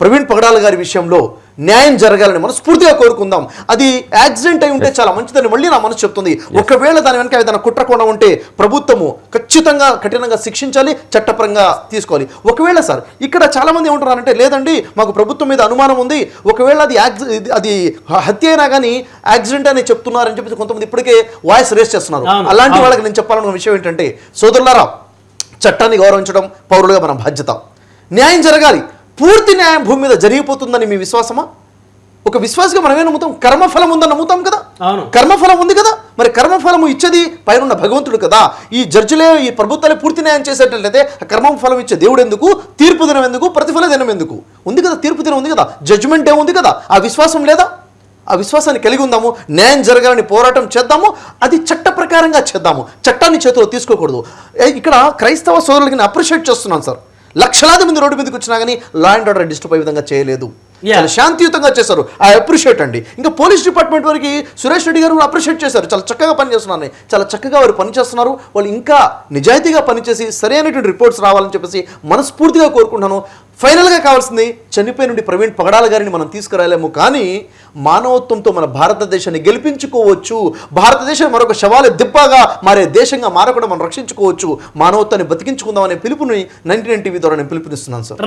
ప్రవీణ్ పగడాల గారి విషయంలో న్యాయం జరగాలని మనస్ఫూర్తిగా కోరుకుందాం. అది యాక్సిడెంట్ అయి ఉంటే చాలా మంచిదని మళ్ళీ నా మనసు చెప్తుంది. ఒకవేళ దాని వెనక ఏదైనా కుట్రకుండా ఉంటే ప్రభుత్వము ఖచ్చితంగా కఠినంగా శిక్షించాలి చట్టపరంగా తీసుకోవాలి. ఒకవేళ సార్ ఇక్కడ చాలా మంది ఏమంటున్నారంటే లేదండి మాకు ప్రభుత్వం మీద అనుమానం ఉంది. ఒకవేళ అది అది హత్య అయినా కానీ యాక్సిడెంట్ అని చెప్తున్నారని చెప్పేసి కొంతమంది ఇప్పటికే వాయిస్ రేస్ చేస్తున్నారు. అలాంటి. వాళ్ళకి నేను చెప్పాలనుకున్న విషయం ఏంటంటే సోదరులారా చట్టాన్ని గౌరవించడం పౌరులుగా మన బాధ్యత. న్యాయం జరగాలి. పూర్తి న్యాయం భూమి మీద జరిగిపోతుందని మీ విశ్వాసమా? ఒక విశ్వాసగా మనం ఏం నమ్ముతాం? కర్మఫలం ఉందని నమ్ముతాం కదా. కర్మఫలం ఉంది కదా? మరి కర్మఫలము ఇచ్చేది పైన భగవంతుడు కదా. ఈ జడ్జిలే ఈ ప్రభుత్వాలే పూర్తి న్యాయం చేసేటట్లయితే ఆ కర్మఫలం ఇచ్చే దేవుడు ఎందుకు? తీర్పు దినం ఎందుకు? ప్రతిఫల దినం ఎందుకు? ఉంది కదా తీర్పు దినం ఉంది కదా. జడ్జిమెంట్ ఏముంది కదా. ఆ విశ్వాసం లేదా? ఆ విశ్వాసాన్ని కలిగి ఉందాము న్యాయం జరగాలని పోరాటం చేద్దాము అది చట్ట ప్రకారంగా చేద్దాము. చట్టాన్ని చేతిలో తీసుకోకూడదు. ఇక్కడ క్రైస్తవ సోదరులకి అప్రిషియేట్ చేస్తున్నాను సార్. లక్షలాది మంది రోడ్డు మీదకి వచ్చినా కానీ లా అండ్ ఆర్డర్ డిస్టర్బ్ అయ్యే విధంగా చేయలేదు. చాలా శాంతియుతంగా చేశారు. ఐ అప్రిషియేట్ అండి. ఇంకా పోలీస్ డిపార్ట్మెంట్ వరకు సురేష్ రెడ్డి గారు అప్రిషియేట్ చేశారు. చాలా చక్కగా పనిచేస్తున్నారు చాలా చక్కగా వారు పనిచేస్తున్నారు. వాళ్ళు ఇంకా నిజాయితీగా పనిచేసి సరైనటువంటి రిపోర్ట్స్ రావాలని చెప్పేసి మనస్ఫూర్తిగా కోరుకుంటున్నాను. ఫైనల్గా కావాల్సింది చనిపోయిన నుండి ప్రవీణ్ పగడాల గారిని మనం తీసుకురాలేము. కానీ మానవత్వంతో మన భారతదేశాన్ని గెలిపించుకోవచ్చు. భారతదేశం మరొక శవాల దిబ్బగా మారే దేశంగా మారకుండా మనం రక్షించుకోవచ్చు. మానవత్వాన్ని బతికించుకుందాం అనే పిలుపుని నైన్టీ నైన్ టీవీ ద్వారా నేను పిలుపునిస్తున్నాను సార్.